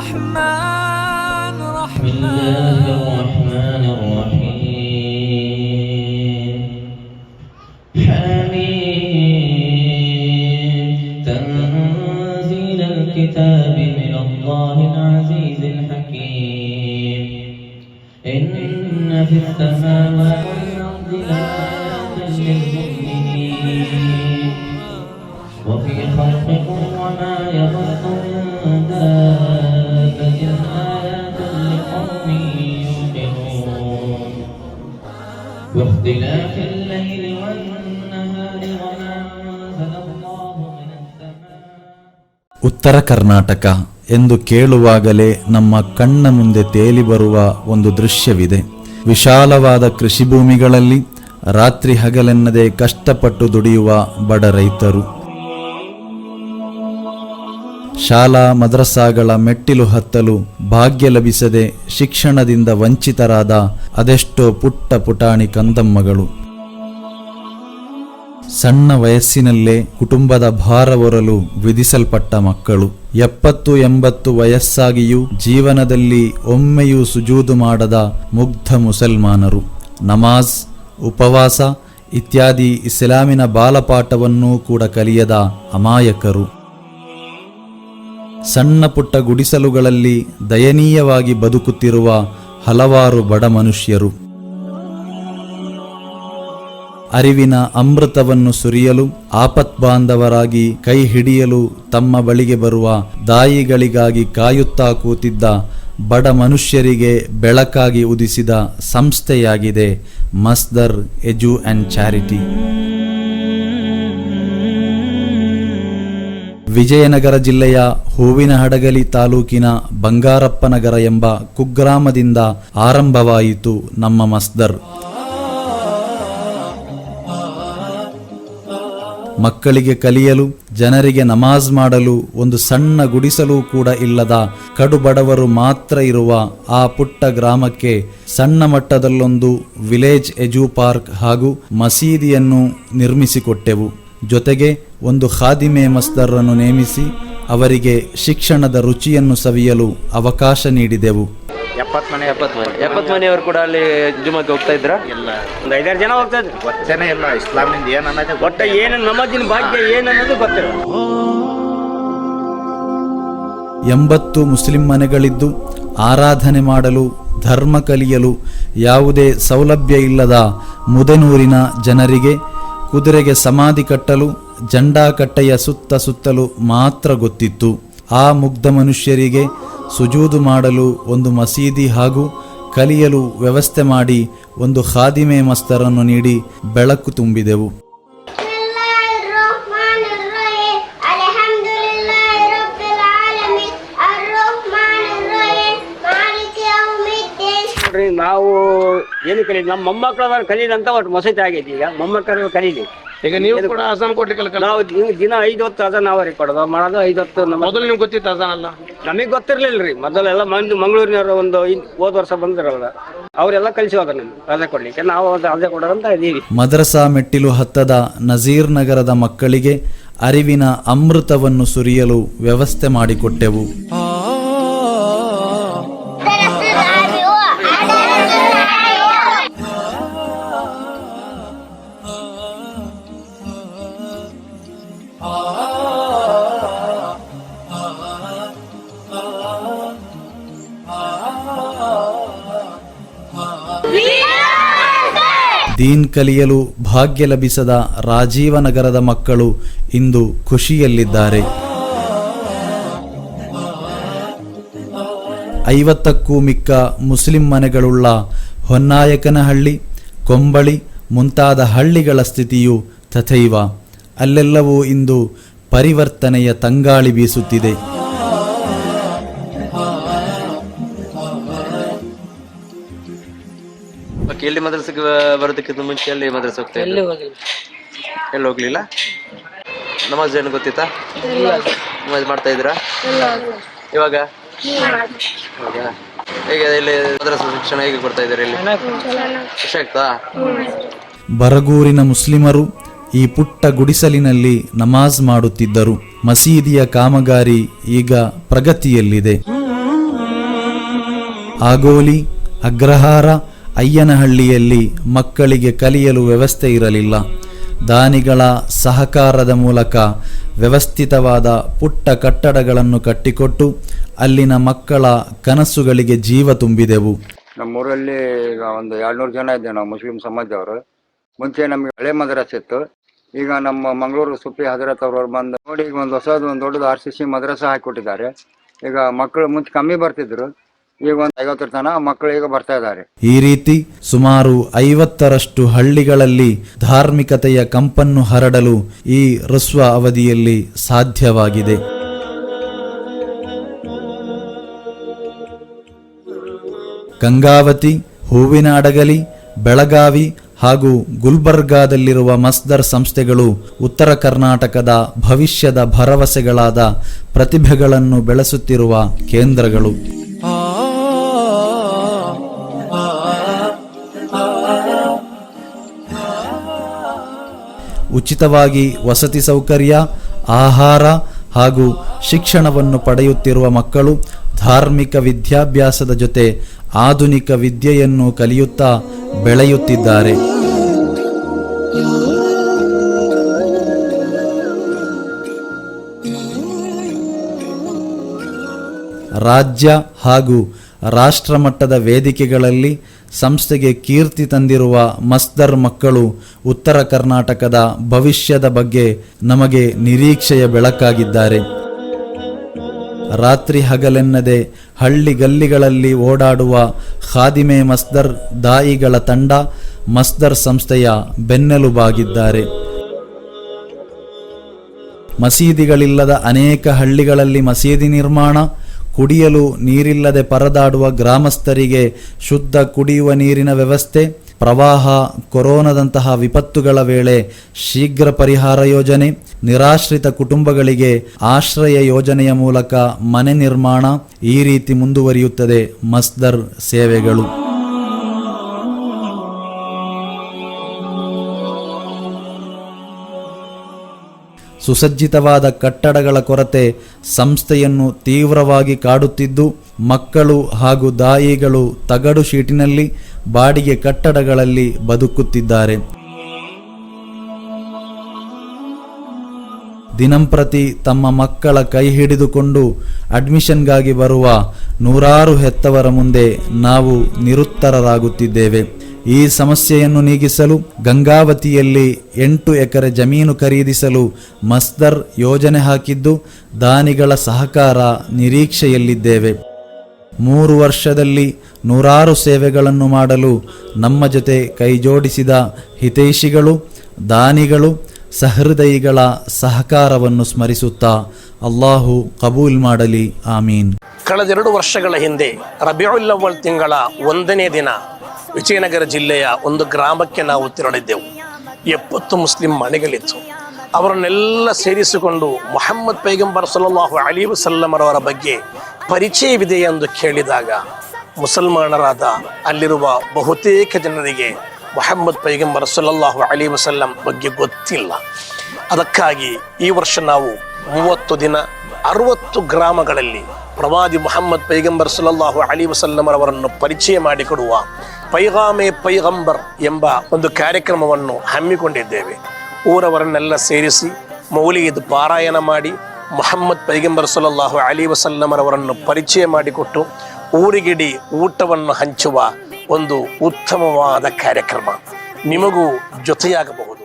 رحمن بسم الله الرحمن. الرحيم. حميم تنزيل الكتاب من الله العزيز الحكيم. إن في السماوات والأرض لآيات للمؤمنين. وفي خلقكم وما يبث ಉತ್ತರ ಕರ್ನಾಟಕ ಎಂದು ಕೇಳುವಾಗಲೇ ನಮ್ಮ ಕಣ್ಣ ಮುಂದೆ ತೇಲಿ ಬರುವ ಒಂದು ದೃಶ್ಯವಿದೆ. ವಿಶಾಲವಾದ ಕೃಷಿ ಭೂಮಿಗಳಲ್ಲಿ ರಾತ್ರಿ ಹಗಲೆನ್ನದೆ ಕಷ್ಟಪಟ್ಟು ದುಡಿಯುವ ಬಡ ರೈತರು. ಶಾಲಾ ಮದ್ರಸಾಗಳ ಮೆಟ್ಟಿಲು ಹತ್ತಲು ಭಾಗ್ಯ ಲಭಿಸದೆ ಶಿಕ್ಷಣದಿಂದ ವಂಚಿತರಾದ ಅದೆಷ್ಟೋ ಪುಟ್ಟ ಪುಟಾಣಿ ಕಂದಮ್ಮಗಳು. ಸಣ್ಣ ವಯಸ್ಸಿನಲ್ಲೇ ಕುಟುಂಬದ ಭಾರ ಹೊರಲು ವಿಧಿಸಲ್ಪಟ್ಟ ಮಕ್ಕಳು. ಎಪ್ಪತ್ತು ಎಂಬತ್ತು ವಯಸ್ಸಾಗಿಯೂ ಜೀವನದಲ್ಲಿ ಒಮ್ಮೆಯೂ ಸುಜೂದು ಮಾಡದ ಮುಗ್ಧ ಮುಸಲ್ಮಾನರು. ನಮಾಜ್, ಉಪವಾಸ ಇತ್ಯಾದಿ ಇಸ್ಲಾಮಿನ ಬಾಲಪಾಠವನ್ನೂ ಕೂಡ ಕಲಿಯದ ಅಮಾಯಕರು. ಸಣ್ಣ ಪುಟ್ಟ ಗುಡಿಸಲುಗಳಲ್ಲಿ ದಯನೀಯವಾಗಿ ಬದುಕುತ್ತಿರುವ ಹಲವಾರು ಬಡ ಮನುಷ್ಯರು. ಅರಿವಿನ ಅಮೃತವನ್ನು ಸುರಿಯಲು ಆಪತ್ಬಾಂಧವರಾಗಿ ಕೈ ಹಿಡಿಯಲು ತಮ್ಮ ಬಳಿಗೆ ಬರುವ ದಾಯಿಗಳಿಗಾಗಿ ಕಾಯುತ್ತಾ ಕೂತಿದ್ದ ಬಡ ಮನುಷ್ಯರಿಗೆ ಬೆಳಕಾಗಿ ಉದಿಸಿದ ಸಂಸ್ಥೆಯಾಗಿದೆ Masdar edu and charity. Vijayanagara ಜಿಲ್ಲೆಯ ಹೂವಿನಹಡಗಲಿ ತಾಲೂಕಿನ ಬಂಗಾರಪ್ಪನಗರ ಎಂಬ ಕುಗ್ರಾಮದಿಂದ ಆರಂಭವಾಯಿತು ನಮ್ಮ ಮಸ್ದರ್. ಮಕ್ಕಳಿಗೆ ಕಲಿಯಲು, ಜನರಿಗೆ ನಮಾಜ್ ಮಾಡಲು, ಒಂದು ಸಣ್ಣ ಗುಡಿಸಲು ಕೂಡ ಇಲ್ಲದ ಕಡುಬಡವರು ಮಾತ್ರ ಇರುವ ಆ ಪುಟ್ಟ ಗ್ರಾಮಕ್ಕೆ ಸಣ್ಣ ಮಟ್ಟದಲ್ಲೊಂದು ವಿಲೇಜ್ ಎಜು ಪಾರ್ಕ್ ಹಾಗೂ ಮಸೀದಿಯನ್ನು ನಿರ್ಮಿಸಿಕೊಟ್ಟೆವು. ಜೊತೆಗೆ ಒಂದು ಖಾದಿಮೆ ಮಸ್ದರನ್ನು ನೇಮಿಸಿ ಅವರಿಗೆ ಶಿಕ್ಷಣದ ರುಚಿಯನ್ನು ಸವಿಯಲು ಅವಕಾಶ ನೀಡಿದೆವು. ಎಪ್ಪತ್ತು ಮನೆ ಎಪ್ಪತ್ತು ಮನೆ. ಎಪ್ಪತ್ತು ಮನೆಯವರು ಕೂಡ ಅಲ್ಲಿ ಜುಮ್ಮಕ್ಕೆ ಹೋಗ್ತಾ ಇದ್ರ ಇಲ್ಲ. ಒಂದು ಐದಾರು ಜನ ಹೋಗ್ತಾ ಇದ್ರು. ಗೊತ್ತೇನೆ ಇಲ್ಲ ಇಸ್ಲಾಮಿಂದ ಏನು ಅನ್ನೋದೇ ಒಟ್ಟ ಏನು ನಮಾಜಿನ ಭಾಗ್ಯ ಏನು ಅನ್ನೋದು ಗೊತ್ತಿಲ್ಲ. ಎಂಬತ್ತು ಮುಸ್ಲಿಂ ಮನೆಗಳಿದ್ದು ಆರಾಧನೆ ಮಾಡಲು ಧರ್ಮ ಕಲಿಯಲು ಯಾವುದೇ ಸೌಲಭ್ಯ ಇಲ್ಲದ ಮುದನೂರಿನ ಜನರಿಗೆ ಕುದುರೆಗೆ ಸಮಾಧಿ ಕಟ್ಟಲು ಜಂಡಾಕಟ್ಟೆಯ ಸುತ್ತ ಸುತ್ತಲೂ ಮಾತ್ರ ಗೊತ್ತಿತ್ತು. ಆ ಮುಗ್ಧ ಮನುಷ್ಯರಿಗೆ ಸುಜೂದು ಮಾಡಲು ಒಂದು ಮಸೀದಿ ಹಾಗೂ ಕಲಿಯಲು ವ್ಯವಸ್ಥೆ ಮಾಡಿ ಒಂದು ಖಾದಿಮೆ ಮಸ್ತರನ್ನು ನೀಡಿ ಬೆಳಕು ತುಂಬಿದೆವು. ನಾವು ಏನು ಕಲಿ ನಮ್ಮ ಮೊಮ್ಮಕ್ಕಳ ಕಲೀಲಿ ಅಂತ ಒಟ್ಟು ಮಸೀದಿ ಆಗಿದೆ ಈಗ ಮೊಮ್ಮಕ್ಕಳು ಕಲೀಲಿ. ಈಗ ನೀವು ಕೂಡ ಅಜಾನ್ ಕೊಡ್ಲಿಕ್ಕೆ ನಾವು ದಿನ- ಐದು ಹೊತ್ತು ಅದ ನಾವರಿ ಕೊಡೋದು ಮಾಡೋದು ಐದು ಹೊತ್ತು ಮೊದಲು ನಿಮ್ಗೆ ಗೊತ್ತಿತ್ತು ಅಜಾನ್ ಅಲ್ಲ ನಮಗ್ ಗೊತ್ತಿರ್ಲಿಲ್ಲ ರೀ ಮೊದಲೆಲ್ಲ ಮಂದಿ ಮಂಗಳೂರಿನವ್ರು ಒಂದು ಹೋದ ವರ್ಷ ಬಂದಿರಲ್ಲ. ಅವರೆಲ್ಲ ಕಳಿಸಿ ಹೋದ ನಮ್ಗೆ ರಜೆ ಕೊಡ್ಲಿಕ್ಕೆ. ನಾವು ಅದು ರಜೆ ಕೊಡೋದಂತ ಇದೀವಿ. ಮದ್ರಸಾ ಮೆಟ್ಟಿಲು ಹತ್ತದ ನಜೀರ್ ನಗರದ ಮಕ್ಕಳಿಗೆ ಅರಿವಿನ ಅಮೃತವನ್ನು ಸುರಿಯಲು ವ್ಯವಸ್ಥೆ ಮಾಡಿಕೊಟ್ಟೆವು. ಆ ದೀನ್ ಕಲಿಯಲು ಭಾಗ್ಯ ಲಭಿಸದ ರಾಜೀವನಗರದ ಮಕ್ಕಳು ಇಂದು ಖುಷಿಯಲ್ಲಿದ್ದಾರೆ. ಐವತ್ತಕ್ಕೂ ಮಿಕ್ಕ ಮುಸ್ಲಿಂ ಮನೆಗಳುಳ್ಳ ಹೊನ್ನಾಯಕನಹಳ್ಳಿ, ಕೊಂಬಳಿ ಮುಂತಾದ ಹಳ್ಳಿಗಳ ಸ್ಥಿತಿಯು ತಥೈವ. ಅಲ್ಲೆಲ್ಲವೂ ಇಂದು ಪರಿವರ್ತನೆಯ ತಂಗಾಳಿ ಬೀಸುತ್ತಿದೆ. ಓಕೆ ಎಲ್ಲಿ ಮದ್ರಸಕ್ಕೆ ಬರೋದಕ್ಕಿಂತ ಮುಂಚೆ ಎಲ್ಲಿ ಮದ್ರಸ ಹೋಗ್ತಾ ಇದ್ರಿ ಎಲ್ಲಿ ಹೋಗ್ಲಿಲ್ಲ. ನಮಾಜ್ ಏನು ಗೊತ್ತಿತ್ತಾ? ನಮಾಜ್ ಮಾಡ್ತಾ ಇದ್ರಾ ಇವಾಗ? ಹೌದಾ? ಹೇಗೆ ಇಲ್ಲಿ ಮದ್ರಸ ಶಿಕ್ಷಣ ಹೇಗೆ ಕೊಡ್ತಾ ಇದ್ದಾರೆ ಇಲ್ಲಿ? ಖುಷಿ ಆಗ್ತಾ? ಬರಗೂರಿನ ಮುಸ್ಲಿಮರು ಈ ಪುಟ್ಟ ಗುಡಿಸಲಿನಲ್ಲಿ ನಮಾಜ್ ಮಾಡುತ್ತಿದ್ದರು. ಮಸೀದಿಯ ಕಾಮಗಾರಿ ಈಗ ಪ್ರಗತಿಯಲ್ಲಿದೆ. ಆಗೋಲಿ ಅಗ್ರಹಾರ ಅಯ್ಯನಹಳ್ಳಿಯಲ್ಲಿ ಮಕ್ಕಳಿಗೆ ಕಲಿಯಲು ವ್ಯವಸ್ಥೆ ಇರಲಿಲ್ಲ. ದಾನಿಗಳ ಸಹಕಾರದ ಮೂಲಕ ವ್ಯವಸ್ಥಿತವಾದ ಪುಟ್ಟ ಕಟ್ಟಡಗಳನ್ನು ಕಟ್ಟಿಕೊಟ್ಟು ಅಲ್ಲಿನ ಮಕ್ಕಳ ಕನಸುಗಳಿಗೆ ಜೀವ ತುಂಬಿದೆವು. ನಮ್ಮೂರಲ್ಲಿ ಈಗ ಒಂದು ಎರಡ್ನೂರು ಜನ ಇದ್ದೇವೆ ನಾವು, ಮುಸ್ಲಿಂ ಸಮಾಜದವರು. ಮುಂಚೆ ನಮಗೆ ಹಳೆ ಮದ್ರಾಸ್ ಇತ್ತು. ಈಗ ನಮ್ಮ ಮಂಗಳೂರು ಸುಪ್ರಿ ಹಜರತ್ ಅವರು ಬಂದು ನೋಡಿ ಈಗ ಒಂದು ಹೊಸದು ಒಂದು ದೊಡ್ಡದು ಆರ್ ಸಿ ಸಿ ಮದ್ರಾಸ ಹಾಕಿಕೊಟ್ಟಿದ್ದಾರೆ. ಈಗ ಮಕ್ಕಳು ಮುಂಚೆ ಕಮ್ಮಿ ಬರ್ತಿದ್ರು. ಈಗ ಒಂದು ಐವತ್ತರ ಮಕ್ಕಳು ಈಗ ಬರ್ತಾ ಇದ್ದಾರೆ. ಈ ರೀತಿ ಸುಮಾರು ಐವತ್ತರಷ್ಟು ಹಳ್ಳಿಗಳಲ್ಲಿ ಧಾರ್ಮಿಕತೆಯ ಕಂಪನ್ನು ಹರಡಲು ಈ ಹೃಸ್ವ ಅವಧಿಯಲ್ಲಿ ಸಾಧ್ಯವಾಗಿದೆ. ಗಂಗಾವತಿ, ಹೂವಿನ ಅಡಗಲಿ, ಬೆಳಗಾವಿ ಹಾಗೂ ಗುಲ್ಬರ್ಗಾದಲ್ಲಿರುವ ಮಸ್ದರ್ ಸಂಸ್ಥೆಗಳು ಉತ್ತರ ಕರ್ನಾಟಕದ ಭವಿಷ್ಯದ ಭರವಸೆಗಳಾದ ಪ್ರತಿಭೆಗಳನ್ನು ಬೆಳೆಸುತ್ತಿರುವ ಕೇಂದ್ರಗಳು. ಉಚಿತವಾಗಿ ವಸತಿ ಸೌಕರ್ಯ, ಆಹಾರ ಹಾಗೂ ಶಿಕ್ಷಣವನ್ನು ಪಡೆಯುತ್ತಿರುವ ಮಕ್ಕಳು ಧಾರ್ಮಿಕ ವಿದ್ಯಾಭ್ಯಾಸದ ಜೊತೆ ಆಧುನಿಕ ವಿದ್ಯೆಯನ್ನು ಕಲಿಯುತ್ತಾ ಬೆಳೆಯುತ್ತಿದ್ದಾರೆ. ರಾಜ್ಯ ಹಾಗೂ ರಾಷ್ಟ್ರಮಟ್ಟದ ವೇದಿಕೆಗಳಲ್ಲಿ ಸಂಸ್ಥೆಗೆ ಕೀರ್ತಿ ತಂದಿರುವ ಮಸ್ದರ್ ಮಕ್ಕಳು ಉತ್ತರ ಕರ್ನಾಟಕದ ಭವಿಷ್ಯದ ಬಗ್ಗೆ ನಮಗೆ ನಿರೀಕ್ಷೆಯ ಬೆಳಕಾಗಿದ್ದಾರೆ. ರಾತ್ರಿ ಹಗಲೆನ್ನದೆ ಹಳ್ಳಿ ಗಲ್ಲಿಗಳಲ್ಲಿ ಓಡಾಡುವ ಖಾದಿಮೆ ಮಸ್ದರ್ ದಾಯಿಗಳ ತಂಡ ಮಸ್ದರ್ ಸಂಸ್ಥೆಯ ಬೆನ್ನೆಲುಬಾಗಿದ್ದಾರೆ. ಮಸೀದಿಗಳಿಲ್ಲದ ಅನೇಕ ಹಳ್ಳಿಗಳಲ್ಲಿ ಮಸೀದಿ ನಿರ್ಮಾಣ ಕುಡಿಯಲು ನೀರಿಲ್ಲದೆ ಪರದಾಡುವ ಗ್ರಾಮಸ್ಥರಿಗೆ ಶುದ್ಧ ಕುಡಿಯುವ ನೀರಿನ ವ್ಯವಸ್ಥೆ, ಪ್ರವಾಹ, ಕೊರೋನಾದಂತಹ ವಿಪತ್ತುಗಳ ವೇಳೆ ಶೀಘ್ರ ಪರಿಹಾರ ಯೋಜನೆ, ನಿರಾಶ್ರಿತ ಕುಟುಂಬಗಳಿಗೆ ಆಶ್ರಯ ಯೋಜನೆಯ ಮೂಲಕ ಮನೆ ನಿರ್ಮಾಣ ಈ ರೀತಿ ಮುಂದುವರಿಯುತ್ತದೆ. ಮಸ್ದರ್ ಸೇವೆಗಳು. ಸುಸಜ್ಜಿತವಾದ ಕಟ್ಟಡಗಳ ಕೊರತೆ ಸಂಸ್ಥೆಯನ್ನು ತೀವ್ರವಾಗಿ ಕಾಡುತ್ತಿದ್ದು, ಮಕ್ಕಳು ಹಾಗೂ ದಾಯಿಗಳು ತಗಡು ಶೀಟಿನಲ್ಲಿ ಬಾಡಿಗೆ ಕಟ್ಟಡಗಳಲ್ಲಿ ಬದುಕುತ್ತಿದ್ದಾರೆ. ದಿನಂಪ್ರತಿ ತಮ್ಮ ಮಕ್ಕಳ ಕೈ ಹಿಡಿದುಕೊಂಡು ಅಡ್ಮಿಷನ್ಗಾಗಿ ಬರುವ ನೂರಾರು ಹೆತ್ತವರ ಮುಂದೆ ನಾವು ನಿರುತ್ತರರಾಗುತ್ತಿದ್ದೇವೆ. ಈ ಸಮಸ್ಯೆಯನ್ನು ನೀಗಿಸಲು ಗಂಗಾವತಿಯಲ್ಲಿ ಎಂಟು ಎಕರೆ ಜಮೀನು ಖರೀದಿಸಲು ಮಸ್ದರ್ ಯೋಜನೆ ಹಾಕಿದ್ದು ದಾನಿಗಳ ಸಹಕಾರ ನಿರೀಕ್ಷೆಯಲ್ಲಿದ್ದೇವೆ. ಮೂರು ವರ್ಷದಲ್ಲಿ ನೂರಾರು ಸೇವೆಗಳನ್ನು ಮಾಡಲು ನಮ್ಮ ಜೊತೆ ಕೈಜೋಡಿಸಿದ ಹಿತೈಷಿಗಳು, ದಾನಿಗಳು ಸಹೃದಯಿಗಳ ಸಹಕಾರವನ್ನು ಸ್ಮರಿಸುತ್ತಾ ಅಲ್ಲಾಹು ಕಬೂಲ್ ಮಾಡಲಿ. ಆಮೀನ್. ಕಳೆದೆರಡು ವರ್ಷಗಳ ಹಿಂದೆ ರಬಿಯುಲ್ಲವಲ್ ತಿಂಗಳ ಒಂದನೇ ದಿನ ವಿಜಯನಗರ ಜಿಲ್ಲೆಯ ಒಂದು ಗ್ರಾಮಕ್ಕೆ ನಾವು ತೆರಳಿದ್ದೆವು. ಎಪ್ಪತ್ತು ಮುಸ್ಲಿಂ ಮನೆಗಳಿತ್ತು. ಅವರನ್ನೆಲ್ಲ ಸೇರಿಸಿಕೊಂಡು ಮೊಹಮ್ಮದ್ ಪೈಗಂಬರ್ ಸಲ್ಲಲ್ಲಾಹು ಅಲಿ ವಸಲ್ಲಮರವರ ಬಗ್ಗೆ ಪರಿಚಯವಿದೆ ಎಂದು ಕೇಳಿದಾಗ ಮುಸಲ್ಮಾನರಾದ ಅಲ್ಲಿರುವ ಬಹುತೇಕ ಜನರಿಗೆ ಮೊಹಮ್ಮದ್ ಪೈಗಂಬರ್ ಸಲ್ಲಲ್ಲಾಹು ಅಲಿ ವಸಲ್ಲಂ ಬಗ್ಗೆ ಗೊತ್ತಿಲ್ಲ. ಅದಕ್ಕಾಗಿ ಈ ವರ್ಷ ನಾವು ಮೂವತ್ತು ದಿನ ಅರುವತ್ತು ಗ್ರಾಮಗಳಲ್ಲಿ ಪ್ರವಾದಿ ಮೊಹಮ್ಮದ್ ಪೈಗಂಬರ್ ಸಲ್ಲಲ್ಲಾಹು ಅಲಿ ವಸಲ್ಲಮರವರನ್ನು ಪರಿಚಯ ಮಾಡಿಕೊಡುವ ಪೈಗಾಮೆ ಪೈಗಂಬರ್ ಎಂಬ ಒಂದು ಕಾರ್ಯಕ್ರಮವನ್ನು ಹಮ್ಮಿಕೊಂಡಿದ್ದೇವೆ. ಊರವರನ್ನೆಲ್ಲ ಸೇರಿಸಿ ಮೌಲಿಗೆ ಪಾರಾಯಣ ಮಾಡಿ ಮೊಹಮ್ಮದ್ ಪೈಗಂಬರ್ ಸಲ್ಲಲ್ಲಾಹು ಅಲಿ ವಸಲ್ಲಮರವರನ್ನು ಪರಿಚಯ ಮಾಡಿಕೊಟ್ಟು ಊರಿಗಿಡಿ ಊಟವನ್ನು ಹಂಚುವ ಒಂದು ಉತ್ತಮವಾದ ಕಾರ್ಯಕ್ರಮ. ನಿಮಗೂ ಜೊತೆಯಾಗಬಹುದು.